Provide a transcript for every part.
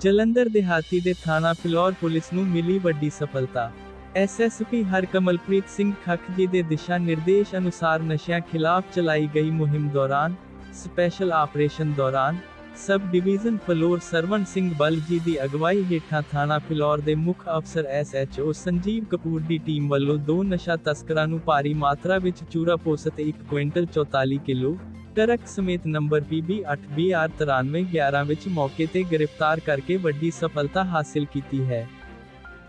ਜਲੰਧਰ ਦਿਹਾਤੀ ਦੇ ਥਾਣਾ ਫਿਲੌਰ ਪੁਲਿਸ ਨੂੰ ਮਿਲੀ ਵੱਡੀ ਸਫਲਤਾ। ਐਸਐਸਪੀ ਹਰਕਮਲਪ੍ਰੀਤ ਸਿੰਘ ਖੱਖ ਜੀ ਦੇ ਦਿਸ਼ਾ ਨਿਰਦੇਸ਼ ਅਨੁਸਾਰ ਨਸ਼ਿਆਂ ਖਿਲਾਫ ਚਲਾਈ ਗਈ ਮੁਹਿੰਮ ਦੌਰਾਨ, ਸਪੈਸ਼ਲ ਆਪਰੇਸ਼ਨ ਦੌਰਾਨ, ਸਬ ਡਿਵੀਜ਼ਨ ਫਲੋਰ ਸਰਵਣ ਸਿੰਘ ਬਲ ਜੀ ਦੀ ਅਗਵਾਈ ਹੇਠਾਂ ਥਾਣਾ ਫਿਲੌਰ ਦੇ ਮੁੱਖ ਅਫਸਰ ਐਸਐਚਓ ਸੰਜੀਵ ਕਪੂਰ ਦੀ ਟੀਮ ਵੱਲੋਂ ਦੋ ਨਸ਼ਾ ਤਸਕਰਾਂ ਨੂੰ ਭਾਰੀ ਮਾਤਰਾ ਵਿੱਚ ਚੂਰਾ ਪੋਸਤ 1 ਕੁਇੰਟਲ 44 ਕਿਲੋ ਟਰੱਕ ਸਮੇਤ ਨੰਬਰ PB8BR 9311 ਵਿੱਚ ਮੌਕੇ ਤੇ ਗ੍ਰਿਫਤਾਰ ਕਰਕੇ ਵੱਡੀ ਸਫਲਤਾ ਹਾਸਿਲ ਕੀਤੀ ਹੈ।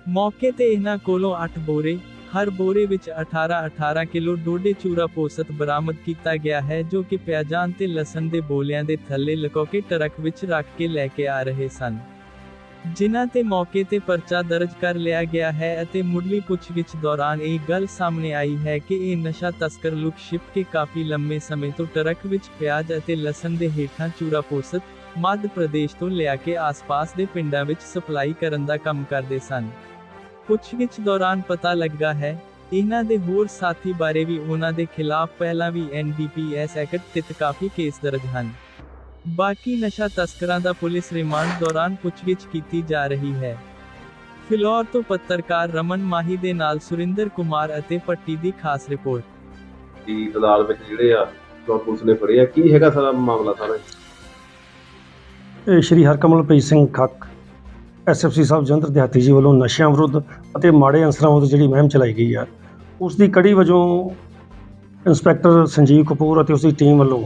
ਮੌਕੇ ਤੇ ਇਹਨਾਂ ਕੋਲੋਂ 8 ਬੋਰੇ, ਹਰ ਬੋਰੇ ਵਿੱਚ 18-18 ਕਿਲੋ ਡੋਡੇ ਚੂਰਾ ਪੋਸਤ ਬਰਾਮਦ ਕੀਤਾ ਗਿਆ ਹੈ ਜੋ ਕਿ ਪਿਆਜ਼ਾਂ ਤੇ ਲਸਣ ਦੇ ਬੋਲਿਆਂ ਦੇ ਥੱਲੇ ਲੁਕੋ ਕੇ ਟਰੱਕ ਵਿੱਚ ਰੱਖ ਕੇ ਲੈ ਕੇ ਆ ਰਹੇ ਸਨ। ਜਿਨ੍ਹਾਂ ਤੇ ਮੌਕੇ ਤੇ ਪਰਚਾ ਦਰਜ ਕਰ ਲਿਆ ਗਿਆ ਹੈ ਅਤੇ ਮੁੱਢਲੀ ਪੁੱਛਗਿੱਛ ਦੌਰਾਨ ਇਹ ਗੱਲ ਸਾਹਮਣੇ ਆਈ ਹੈ ਕਿ ਇਹ ਨਸ਼ਾ ਤਸਕਰ ਲੁਕ ਛਿਪ ਕੇ ਕਾਫੀ ਲੰਮੇ ਸਮੇਂ ਤੋਂ ਟਰੱਕ ਵਿੱਚ ਪਿਆਜ਼ ਅਤੇ ਲਸਣ ਦੇ ਹੇਠਾਂ ਚੂਰਾ ਪੋਸਤ ਮੱਧ ਪ੍ਰਦੇਸ਼ ਤੋਂ ਲਿਆ ਕੇ ਆਸ-ਪਾਸ ਦੇ ਪਿੰਡਾਂ ਵਿੱਚ ਸਪਲਾਈ ਕਰਨ ਦਾ ਕੰਮ ਕਰਦੇ ਸਨ। ਪੁੱਛਗਿੱਛ ਦੌਰਾਨ ਪਤਾ ਲੱਗਾ ਹੈ, ਇਹਨਾਂ ਦੇ ਹੋਰ ਸਾਥੀ ਬਾਰੇ ਵੀ ਉਹਨਾਂ ਦੇ ਖਿਲਾਫ ਪਹਿਲਾਂ ਵੀ ਐਨਡੀਪੀਐਸ ਐਕਟ ਤਹਿਤ ਕਾਫੀ ਕੇਸ ਦਰਜ ਹਨ। ਬਾਕੀ ਨਸ਼ਾ ਤਸਕਰਾਂ ਦਾ ਪੁਲਿਸ ਰਿਮਾਂਡ ਦੌਰਾਨ ਪੁੱਛਗਿੱਛ ਕੀਤੀ ਜਾ ਰਹੀ ਹੈ। ਫਿਲੌਰ ਤੋਂ ਪੱਤਰਕਾਰ ਰਮਨ ਮਾਹੀ ਦੇ ਨਾਲ ਸੁਰਿੰਦਰ ਕੁਮਾਰ ਅਤੇ ਪੱਟੀ ਦੀ ਖਾਸ ਰਿਪੋਰਟ। ਦੀ ਤਦਾਦ ਵਿੱਚ ਜਿਹੜੇ ਆ ਜੋ ਪੁਲਿਸ ਨੇ ਫੜੇ ਆ ਕੀ ਹੈਗਾ ਸਾਰਾ ਮਾਮਲਾ ਸਾਰਾ? ਇਹ ਸ਼੍ਰੀ ਹਰਕਮਲਪ੍ਰੀਤ ਸਿੰਘ ਖੱਕ ਐਸਐਫਸੀ ਸਾਹਿਬ ਜਲੰਧਰ ਦਿਹਾਤੀ ਜੀ ਵੱਲੋਂ ਨਸ਼ਿਆਂ ਵਿਰੁੱਧ ਅਤੇ ਮਾੜੇ ਅਨਸਰਾਂ ਵਿਰੁੱਧ ਜਿਹੜੀ ਮੁਹਿੰਮ ਚਲਾਈ ਗਈ ਹੈ ਉਸ ਦੀ ਕੜੀ ਵਜੋਂ ਇੰਸਪੈਕਟਰ ਸੰਜੀਵ ਕਪੂਰ ਅਤੇ ਉਸ ਦੀ ਟੀਮ ਵੱਲੋਂ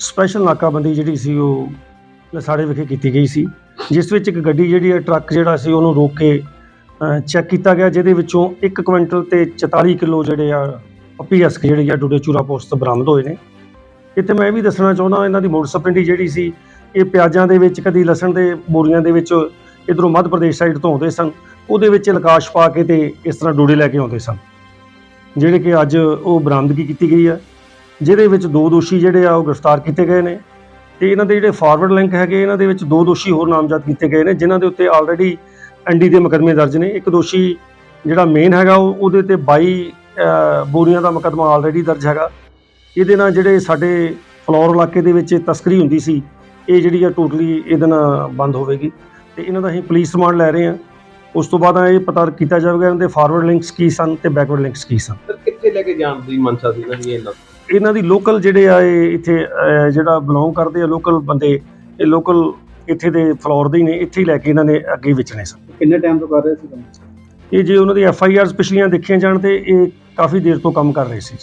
ਸਪੈਸ਼ਲ ਨਾਕਾਬੰਦੀ ਜਿਹੜੀ ਸੀ ਉਹ ਲਸਾੜੇ ਵਿਖੇ ਕੀਤੀ ਗਈ ਸੀ, ਜਿਸ ਵਿੱਚ ਇੱਕ ਗੱਡੀ ਜਿਹੜੀ ਹੈ, ਟਰੱਕ ਜਿਹੜਾ ਸੀ ਉਹਨੂੰ ਰੋਕ ਕੇ ਚੈੱਕ ਕੀਤਾ ਗਿਆ, ਜਿਹਦੇ ਵਿੱਚੋਂ 1 ਕੁਇੰਟਲ ਤੇ 44 ਕਿਲੋ ਜਿਹੜੇ ਆ ਪੀਐਸ ਜਿਹੜੇ ਆ ਡੋਡੇ ਚੂਰਾ ਪੋਸਟ ਬਰਾਮਦ ਹੋਏ ਨੇ। ਇੱਥੇ ਮੈਂ ਇਹ ਵੀ ਦੱਸਣਾ ਚਾਹੁੰਦਾ ਇਹਨਾਂ ਦੀ ਮੋਟਰਸਾਈਕਲ ਜਿਹੜੀ ਸੀ, ਇਹ ਪਿਆਜ਼ਾਂ ਦੇ ਵਿੱਚ, ਕਦੀ ਲਸਣ ਦੇ ਬੋਰੀਆਂ ਦੇ ਵਿੱਚ ਇਧਰੋਂ ਮੱਧ ਪ੍ਰਦੇਸ਼ ਸਾਈਡ ਤੋਂ ਆਉਂਦੇ ਸਨ, ਉਹਦੇ ਵਿੱਚ ਲਕਾਸ਼ ਪਾ ਕੇ ਤੇ ਇਸ ਤਰ੍ਹਾਂ ਡੋੜੇ ਲੈ ਕੇ ਆਉਂਦੇ ਸਨ। ਜਿਹੜੇ ਕਿ ਅੱਜ ਉਹ ਬਰਾਮਦਗੀ ਕੀਤੀ ਗਈ ਹੈ। ਜਿਹਦੇ ਵਿੱਚ ਦੋ ਦੋਸ਼ੀ ਜਿਹੜੇ ਆ ਉਹ ਗ੍ਰਿਫਤਾਰ ਕੀਤੇ ਗਏ ਨੇ ਤੇ ਇਹਨਾਂ ਦੇ ਜਿਹੜੇ ਫਾਰਵਰਡ ਲਿੰਕ ਹੈਗੇ, ਇਹਨਾਂ ਦੇ ਵਿੱਚ ਦੋ ਦੋਸ਼ੀ ਹੋਰ ਨਾਮਜ਼ਦ ਕੀਤੇ ਗਏ ਨੇ, ਜਿਨ੍ਹਾਂ ਦੇ ਉੱਤੇ ਆਲਰੇਡੀ ਐਨਡੀ ਦੇ ਮੁਕੱਦਮੇ ਦਰਜ ਨੇ। ਇੱਕ ਦੋਸ਼ੀ ਜਿਹੜਾ ਮੇਨ ਹੈਗਾ, ਉਹ ਉਹਦੇ ਤੇ 22 ਬੋਰੀਆਂ ਦਾ ਮੁਕੱਦਮਾ ਆਲਰੇਡੀ ਦਰਜ ਹੈਗਾ। ਇਹਦੇ ਨਾਲ ਜਿਹੜੇ ਸਾਡੇ ਫਲੋਰ ਇਲਾਕੇ ਦੇ ਵਿੱਚ ਇਹ ਤਸਕਰੀ ਹੁੰਦੀ ਸੀ, ਇਹ ਜਿਹੜੀ ਆ ਟੋਟਲੀ ਇਹਦੇ ਨਾਲ ਬੰਦ ਹੋਵੇਗੀ। ਤੇ ਇਹਨਾਂ ਦਾ ਅਸੀਂ ਪੁਲਿਸ ਰਿਮਾਂਡ ਲੈ ਰਹੇ ਹਾਂ। ਉਸ ਤੋਂ ਬਾਅਦ ਇਹ ਪਤਾ ਕੀਤਾ ਜਾਵੇਗਾ ਇਹਨਾਂ ਦੇ ਫਾਰਵਰਡ ਲਿੰਕਸ ਕੀ ਸਨ ਤੇ ਬੈਕਵਰਡ ਲਿੰਕਸ ਕੀ ਸਨ। ਕਿੱਥੇ ਲੈ ਕੇ ਜਾਣ ਦੀ ਮਨਸ਼ਾ ਸੀ ਇਹਨਾਂ ਦੀ ਇਹਨਾਂ ਇਹਨਾਂ ਦੀ ਲੋਕਲ ਜਿਹੜੇ ਆ ਇਹ ਇੱਥੇ ਜਿਹੜਾ ਬਿਲੋਂਗ ਕਰਦੇ ਆ ਲੋਕਲ ਬੰਦੇ ਇਹ ਲੋਕਲ ਇੱਥੇ ਦੇ ਫਲੋਰ ਦੇ ਹੀ ਨੇ ਇੱਥੇ ਹੀ ਲੈ ਕੇ ਇਹਨਾਂ ਨੇ ਅੱਗੇ ਵੇਚਣੇ ਸਨ। ਕਿੰਨੇ ਟਾਈਮ ਤੋਂ ਕਰ ਰਹੇ ਸੀ ਕੰਮ? ਇਹ ਜੇ ਉਹਨਾਂ ਦੀ ਐਫ ਆਈ ਆਰਸ ਪਿਛਲੀਆਂ ਦੇਖੀਆਂ ਜਾਣ ਤੇ ਇਹ ਕਾਫੀ ਦੇਰ ਤੋਂ ਕੰਮ ਕਰ ਰਹੇ ਸੀ।